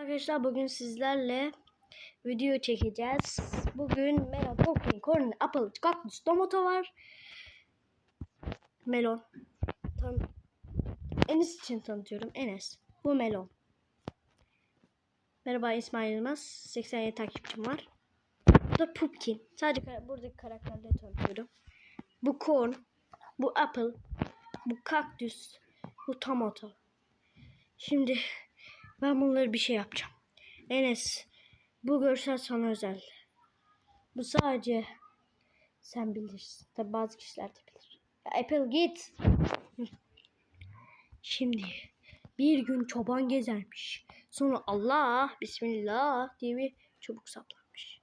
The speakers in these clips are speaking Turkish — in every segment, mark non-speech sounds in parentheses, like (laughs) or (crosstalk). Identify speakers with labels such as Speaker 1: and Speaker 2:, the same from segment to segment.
Speaker 1: Arkadaşlar bugün sizlerle video çekeceğiz. Bugün melon, pumpkin, corn, apple, cactus, tomato var. Melon. Tan Enes için tanıtıyorum. Enes. Bu melon. Merhaba İsmail Yılmaz. 87 takipçim var. Bu da pumpkin. Sadece kara- buradaki karakterleri tanıtıyorum. Bu corn. Bu apple. Bu kaktüs. Bu tomato. Şimdi ben bunları bir şey yapacağım. Enes, bu görsel sana özel. Bu sadece sen bilirsin. Tabi bazı kişiler de bilir. Ya Apple git. (laughs) Şimdi bir gün çoban gezermiş. Sonra Allah, Bismillah diye bir çubuk saplanmış.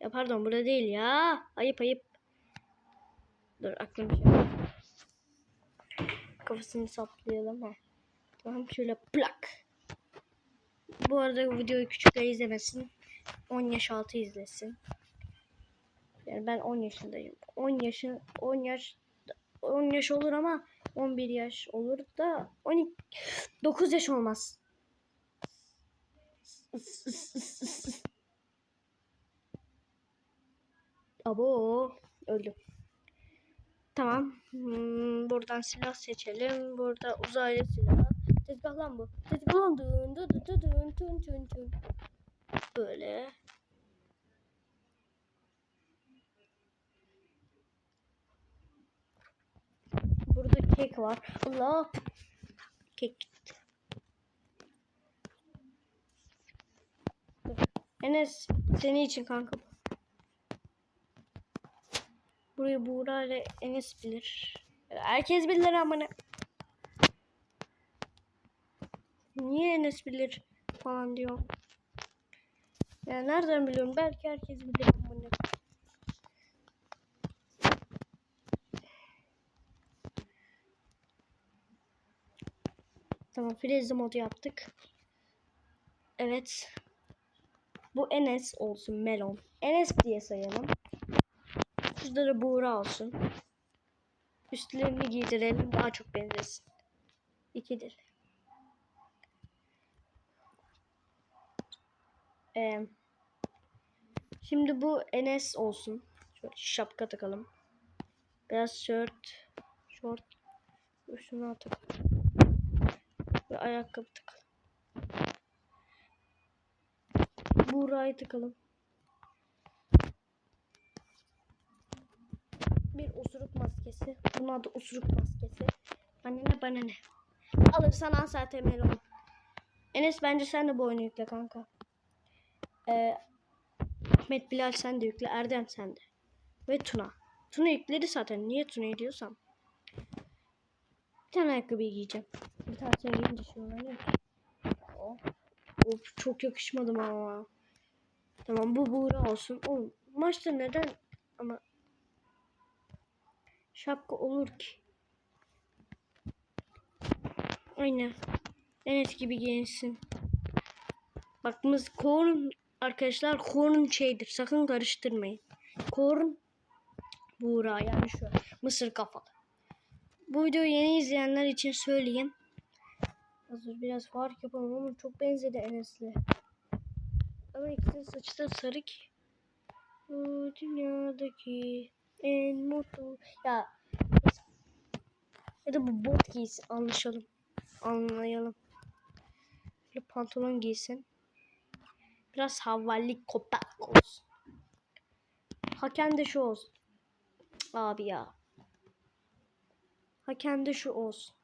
Speaker 1: Ya pardon burada değil ya. Ayıp ayıp. Dur aklım şey. Kafasını saplayalım ha. Tamam şöyle plak. Bu arada videoyu küçükler izlemesin. 10 yaş altı izlesin. Yani ben 10 yaşındayım. 10 yaşın 10 yaş 10 yaş olur ama 11 yaş olur da 12 9 yaş olmaz. Abo öldüm. Tamam. Hmm, buradan silah seçelim. Burada uzaylı silah. Tezgah lan bu. Tezgah lan. Dın dın dın dın dın dın dın. Böyle. Burada kek var. Allah. Kek gitti. Enes senin için kanka. bu. Burayı Buğra ile Enes bilir. Herkes bilir ama ne. Niye Enes bilir falan diyor. Ya nereden biliyorum? Belki herkes bilir ne. Tamam Frezli modu yaptık. Evet. Bu Enes olsun Melon. Enes diye sayalım. Şurada da Buğra olsun. Üstlerini giydirelim daha çok benzesin. İkidir. Ee, şimdi bu Enes olsun. Şöyle şapka takalım. Biraz shirt, short, şunu takalım. Ve ayakkabı takalım. Buğra'yı takalım. bir osuruk maskesi. Bunun adı osuruk maskesi. Bana ne bana ne. Alırsan al zaten melon. Enes bence sen de bu oyunu yükle kanka. Ee, Ahmet Bilal sen de yükle. Erdem sen de. Ve Tuna. Tuna yükledi zaten. Niye Tuna diyorsam. Bir tane ayakkabı giyeceğim. Bir tane sen giyince şey oluyor. Oh. Of, çok yakışmadım ama. Tamam bu Buğra olsun. Oğlum maçta neden ama şapka olur ki. Aynen. Enes gibi giyinsin. Bakımız korn arkadaşlar korn şeydir. Sakın karıştırmayın. Korn Buğra yani şu mısır kafalı. Bu videoyu yeni izleyenler için söyleyeyim. Hazır biraz fark yapalım ama çok benzedi Enes'le. Ama ikisinin saçı da sarı ki. Bu dünyadaki en mutlu ya ya da bu bot giysin anlaşalım anlayalım böyle pantolon giysin biraz havalı kopak olsun hakem de şu olsun abi ya hakem de şu olsun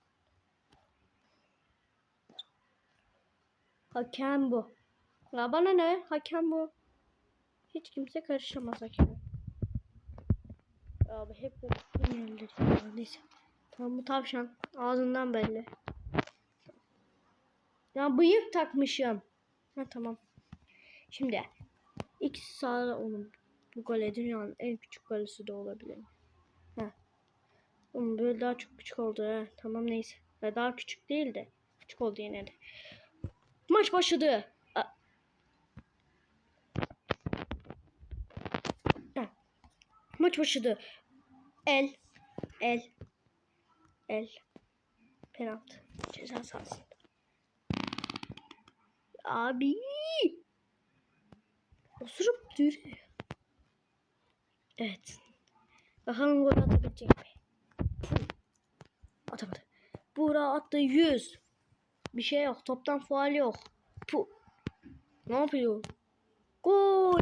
Speaker 1: hakem bu ya bana ne hakem bu hiç kimse karışamaz hakeme Abi hep bu yerleri. Neyse. Tamam bu tavşan. Ağzından belli. Ya bıyık takmışım. Ha tamam. Şimdi ikisi sağda oğlum. Bu kale dünyanın en küçük kalesi de olabilir. Ha. Oğlum böyle daha çok küçük oldu ha. Tamam neyse. Ya daha küçük değil de. Küçük oldu yine de. Maç başladı. A- Ha. Maç başladı. El. El. El. Penaltı. Ceza sahası. Abi. Osurup dur. Evet. Bakalım gol atabilecek mi? Puh. Atamadı. Buğra attı 100. Bir şey yok. Toptan faal yok. Puh. Ne yapıyor? Gol.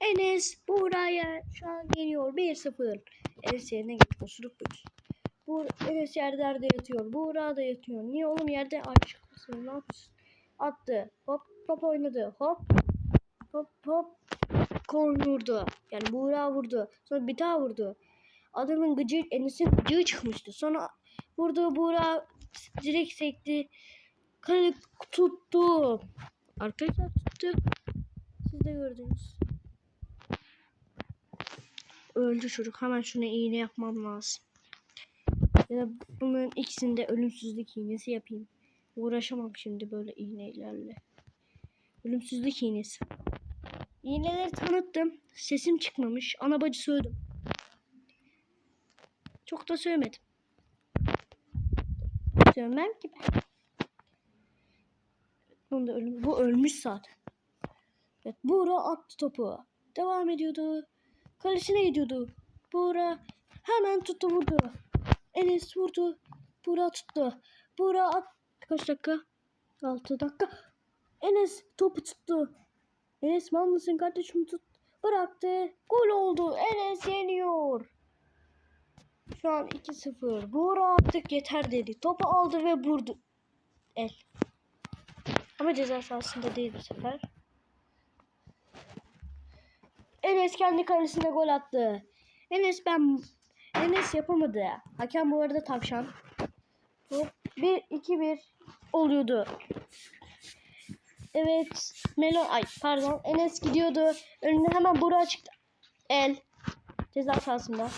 Speaker 1: Enes Buğra'ya şu an geliyor. 1-0. Enes yerine git. Osurup dur. Bu Enes yerlerde yatıyor. Buğra da yatıyor. Niye oğlum yerde açık mısın? Ne yapıyorsun? Attı. Hop hop oynadı. Hop. Hop hop. Kol vurdu. Yani Buğra vurdu. Sonra bir daha vurdu. Adamın gıcı, Enes'in gıcığı çıkmıştı. Sonra vurdu Buğra direkt sekti. Kale tuttu. Arkadaşlar tuttu. Siz de gördünüz. Öldü çocuk. Hemen şuna iğne yapmam lazım. Ya da bunların ikisinde ölümsüzlük iğnesi yapayım. Uğraşamam şimdi böyle iğnelerle. Ölümsüzlük iğnesi. İğneleri tanıttım. Sesim çıkmamış. Ana bacı sövdüm. Çok da sövmedim. Sövmem ki ben. Bunda ölüm, bu ölmüş zaten. Evet, Buğra attı topu. Devam ediyordu. Kalesine gidiyordu. Buğra hemen tuttu vurdu. Enes vurdu. Buğra tuttu. Buğra at. Kaç dakika? 6 dakika. Enes topu tuttu. Enes mal mısın kardeşim tut. Bıraktı. Gol oldu. Enes yeniyor. Şu an 2-0. Buğra artık yeter dedi. Topu aldı ve vurdu. El. Ama ceza sahasında değil bu sefer. Enes kendi kalesine gol attı. Enes ben Enes yapamadı. Hakem bu arada tavşan. Hop 1 2 1 oluyordu. Evet. Melon ay pardon. Enes gidiyordu. Önüne hemen Burak çıktı. El. Ceza sahasında.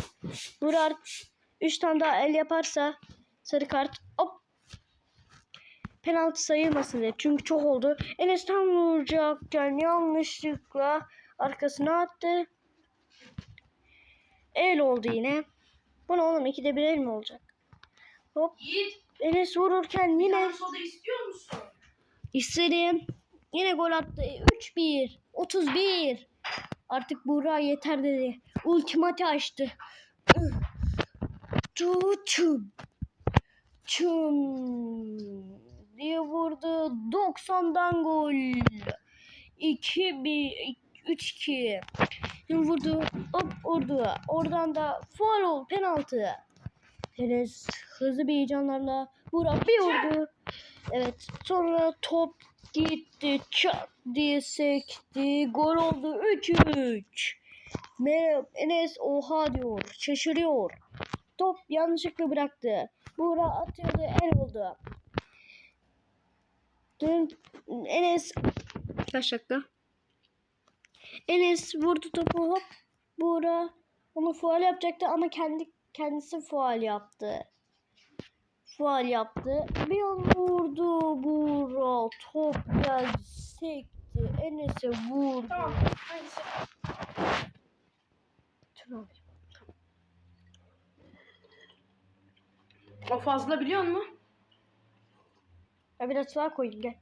Speaker 1: Burak 3 tane daha el yaparsa sarı kart. Hop. Penaltı sayılmasın diye. Çünkü çok oldu. Enes tam vuracakken yanlışlıkla arkasına attı. El oldu yine. Bu ne oğlum? İkide bir el mi olacak? Hop.
Speaker 2: Yiğit,
Speaker 1: Enes vururken
Speaker 2: bir
Speaker 1: yine
Speaker 2: soda istiyor musun?
Speaker 1: istedim. Yine gol attı. 3-1. 31. Artık Buğra yeter dedi. Ultimati açtı. Çu çum. Çum. diye vurdu. 90'dan gol. 2-1. 3-2. Şimdi vurdu. Hop vurdu. Oradan da faul. Penaltı. Enes hızlı bir heyecanlarla Burak bir vurdu. Evet. Sonra top gitti. Çat diye sekti. Gol oldu. 3-3. Merhaba Enes oha diyor. Şaşırıyor. Top yanlışlıkla bıraktı. Burak atıyordu. El oldu. Dün Enes kaç dakika? Enes vurdu topu hop. Buğra onu faal yapacaktı ama kendi kendisi faal yaptı. Faal yaptı. Bir an vurdu Buğra. Top geldi sekti. Enes'e vurdu.
Speaker 2: Tamam?
Speaker 1: Tamam.
Speaker 2: O fazla biliyor musun?
Speaker 1: Ya biraz daha koyayım gel.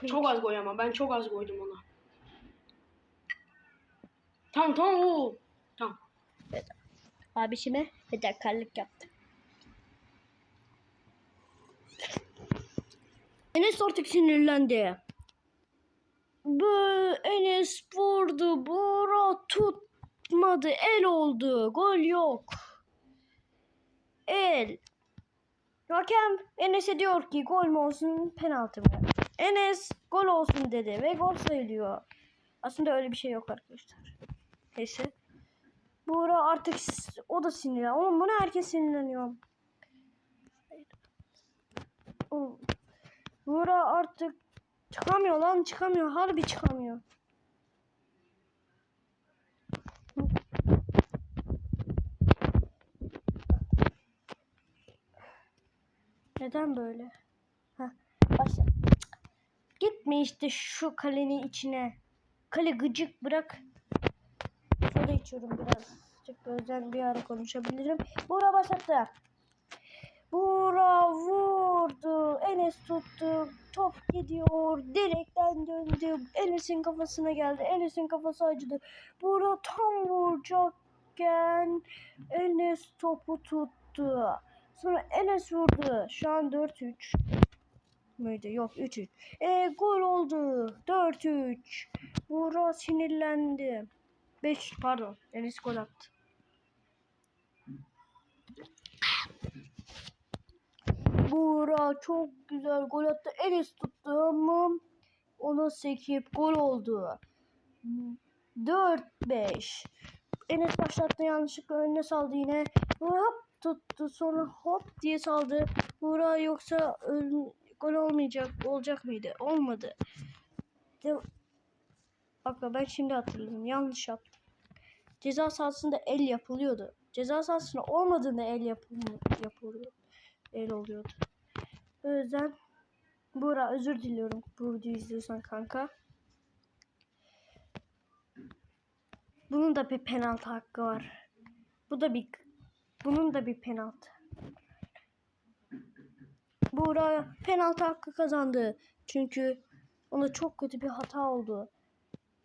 Speaker 1: Koyayım.
Speaker 2: Çok az koy ama ben çok az koydum ona. Tamam tamam o. Tamam.
Speaker 1: Abişime fedakarlık yaptı. Enes artık sinirlendi. Bu Enes vurdu. Bora tutmadı. El oldu. Gol yok. El. Hakem Enes'e diyor ki gol mü olsun penaltı mı? Enes gol olsun dedi ve gol sayılıyor. Aslında öyle bir şey yok arkadaşlar. Neyse. Buğra artık o da sinirlen. Oğlum buna herkes sinirleniyor. Buğra artık çıkamıyor lan çıkamıyor. Harbi çıkamıyor. Neden böyle? Heh, başla. Gitme işte şu kalenin içine. Kale gıcık bırak. Soda içiyorum biraz. Gözden bir ara konuşabilirim. Buğra başlattı. Buğra vur. vurdu. Enes tuttu. Top gidiyor. Direkten döndü. Enes'in kafasına geldi. Enes'in kafası acıdı. Buğra tam vuracakken Enes topu tuttu. Sonra Enes vurdu. Şu an 4-3 müydü? Yok 3-3. E, gol oldu. 4-3. Buğra sinirlendi. 5 pardon. Enes gol attı. Buğra çok güzel gol attı. Enes tuttu ama ona sekip gol oldu. 4-5. Enes başlattı yanlışlıkla önüne saldı yine. Hop tuttu sonra hop diye saldı. Buğra yoksa gol olmayacak olacak mıydı? Olmadı. De Bak ben şimdi hatırladım. Yanlış yaptım. Ceza sahasında el yapılıyordu. Ceza sahasında olmadığında el yapılıyor. El oluyordu. O yüzden Buğra özür diliyorum bu videoyu izliyorsan kanka. Bunun da bir penaltı hakkı var. Bu da bir bunun da bir penaltı. Buğra penaltı hakkı kazandı. Çünkü ona çok kötü bir hata oldu.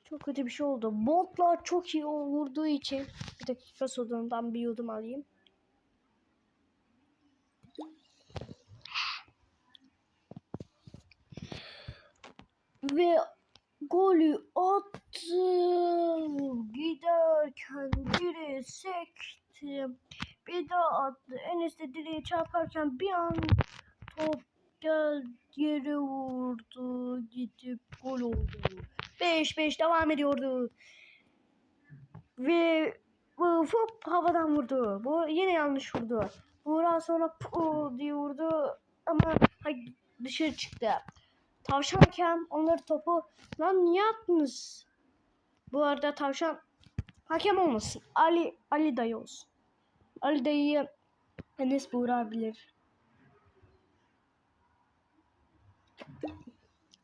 Speaker 1: Çok kötü bir şey oldu. Botlar çok iyi vurduğu için bir dakika sodamdan bir yudum alayım. Ve golü attı. Giderken biri sekti. Bir daha attı. Enes de direğe çarparken bir an top gel yere vurdu. Gidip gol oldu. 5-5 devam ediyordu. Ve bu hop havadan vurdu. Bu yine yanlış vurdu. Buğra sonra pu diye vurdu ama dışarı çıktı. Tavşan hakem onları topu lan niye attınız? Bu arada tavşan hakem olmasın. Ali Ali dayı olsun. Ali dayıyı Enes Buğra bilir.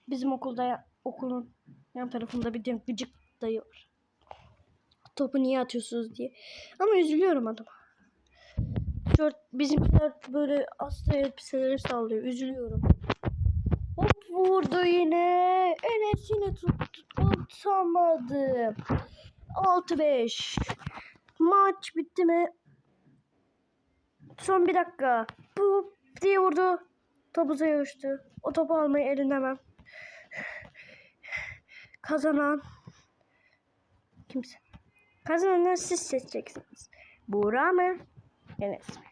Speaker 1: Bizim okulda okulun yan tarafında bir de gıcık dayı var. Topu niye atıyorsunuz diye. Ama üzülüyorum adama. Şort, bizimkiler böyle hasta elbiseleri sallıyor. Üzülüyorum. Hop vurdu yine. Enes yine. Tutamadı. 6-5. Maç bitti mi? Son bir dakika. Bu diye vurdu. Topu uzaya uçtu. O topu almayı elinemem. Kazanan kimse. Kazananı siz seçeceksiniz. Buğra mı? Enes mi?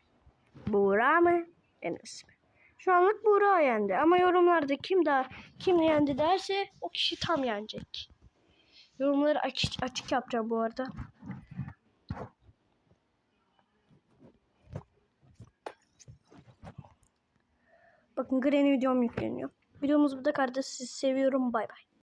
Speaker 1: Buğra mı? Enes mi? Şu anlık Buğra yendi ama yorumlarda kim daha kim yendi derse o kişi tam yenecek. Yorumları açık, açık yapacağım bu arada. Bakın Granny videom yükleniyor. Videomuz burada kardeş. Sizi seviyorum. Bay bay.